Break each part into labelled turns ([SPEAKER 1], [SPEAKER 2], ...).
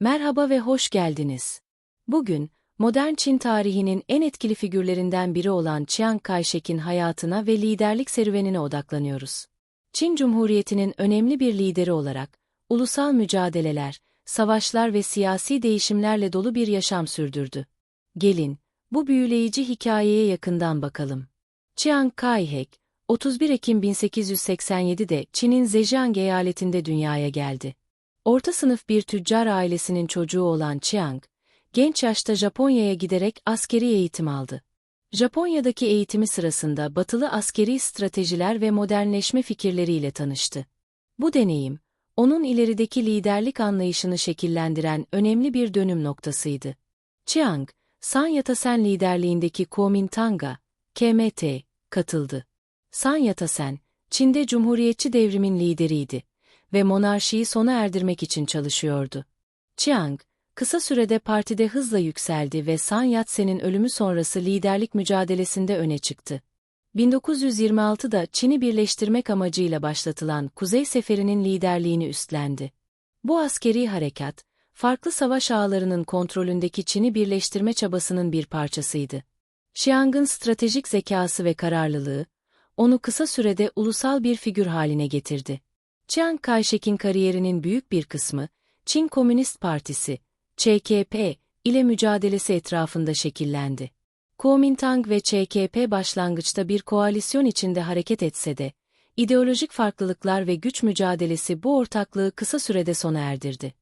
[SPEAKER 1] Merhaba ve hoş geldiniz. Bugün, modern Çin tarihinin en etkili figürlerinden biri olan Chiang Kai-shek'in hayatına ve liderlik serüvenine odaklanıyoruz. Çin Cumhuriyeti'nin önemli bir lideri olarak, ulusal mücadeleler, savaşlar ve siyasi değişimlerle dolu bir yaşam sürdürdü. Gelin, bu büyüleyici hikayeye yakından bakalım. Chiang Kai-shek, 31 Ekim 1887'de Çin'in Zhejiang eyaletinde dünyaya geldi. Orta sınıf bir tüccar ailesinin çocuğu olan Chiang, genç yaşta Japonya'ya giderek askeri eğitim aldı. Japonya'daki eğitimi sırasında batılı askeri stratejiler ve modernleşme fikirleriyle tanıştı. Bu deneyim, onun ilerideki liderlik anlayışını şekillendiren önemli bir dönüm noktasıydı. Chiang, San Yat-sen liderliğindeki Kuomintang'a, KMT, katıldı. San Yat-sen, Çin'de Cumhuriyetçi devrimin lideriydi ve monarşiyi sona erdirmek için çalışıyordu. Chiang, kısa sürede partide hızla yükseldi ve San Yat-sen'in ölümü sonrası liderlik mücadelesinde öne çıktı. 1926'da Çin'i birleştirmek amacıyla başlatılan Kuzey Seferi'nin liderliğini üstlendi. Bu askeri harekat, farklı savaş ağlarının kontrolündeki Çin'i birleştirme çabasının bir parçasıydı. Chiang'ın stratejik zekası ve kararlılığı, onu kısa sürede ulusal bir figür haline getirdi. Chiang Kai-shek'in kariyerinin büyük bir kısmı, Çin Komünist Partisi, ÇKP, ile mücadelesi etrafında şekillendi. Kuomintang ve ÇKP başlangıçta bir koalisyon içinde hareket etse de, ideolojik farklılıklar ve güç mücadelesi bu ortaklığı kısa sürede sona erdirdi.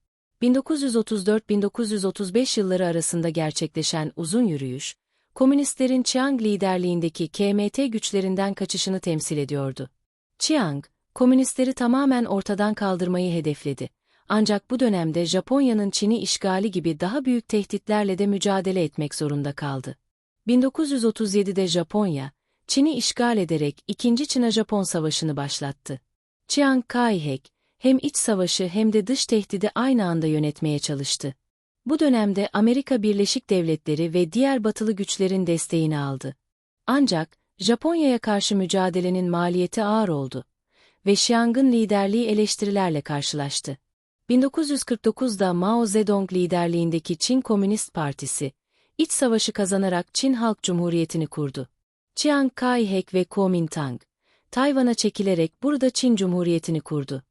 [SPEAKER 1] 1934-1935 yılları arasında gerçekleşen uzun yürüyüş, komünistlerin Chiang liderliğindeki KMT güçlerinden kaçışını temsil ediyordu. Chiang, komünistleri tamamen ortadan kaldırmayı hedefledi. Ancak bu dönemde Japonya'nın Çin'i işgali gibi daha büyük tehditlerle de mücadele etmek zorunda kaldı. 1937'de Japonya, Çin'i işgal ederek 2. Çin-Japon Savaşı'nı başlattı. Chiang Kai-shek, hem iç savaşı hem de dış tehdidi aynı anda yönetmeye çalıştı. Bu dönemde Amerika Birleşik Devletleri ve diğer batılı güçlerin desteğini aldı. Ancak, Japonya'ya karşı mücadelenin maliyeti ağır oldu ve Chiang'ın liderliği eleştirilerle karşılaştı. 1949'da Mao Zedong liderliğindeki Çin Komünist Partisi, iç savaşı kazanarak Çin Halk Cumhuriyeti'ni kurdu. Chiang Kai-shek ve Kuomintang, Tayvan'a çekilerek burada Çin Cumhuriyeti'ni kurdu.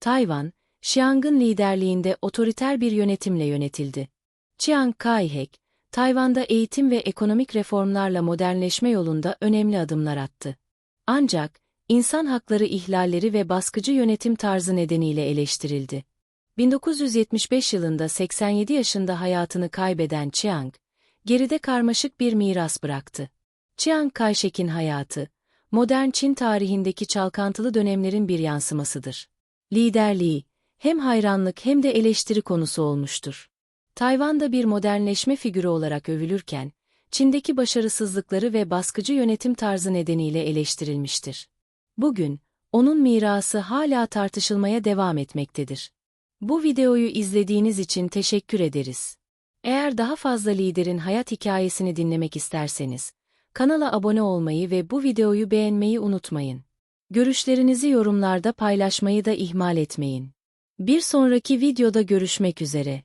[SPEAKER 1] Tayvan, Chiang'ın liderliğinde otoriter bir yönetimle yönetildi. Chiang Kai-shek, Tayvan'da eğitim ve ekonomik reformlarla modernleşme yolunda önemli adımlar attı. Ancak, insan hakları ihlalleri ve baskıcı yönetim tarzı nedeniyle eleştirildi. 1975 yılında 87 yaşında hayatını kaybeden Chiang, geride karmaşık bir miras bıraktı. Chiang Kai-shek'in hayatı, modern Çin tarihindeki çalkantılı dönemlerin bir yansımasıdır. Liderliği, hem hayranlık hem de eleştiri konusu olmuştur. Tayvan'da bir modernleşme figürü olarak övülürken, Çin'deki başarısızlıkları ve baskıcı yönetim tarzı nedeniyle eleştirilmiştir. Bugün, onun mirası hala tartışılmaya devam etmektedir. Bu videoyu izlediğiniz için teşekkür ederiz. Eğer daha fazla liderin hayat hikayesini dinlemek isterseniz, kanala abone olmayı ve bu videoyu beğenmeyi unutmayın. Görüşlerinizi yorumlarda paylaşmayı da ihmal etmeyin. Bir sonraki videoda görüşmek üzere.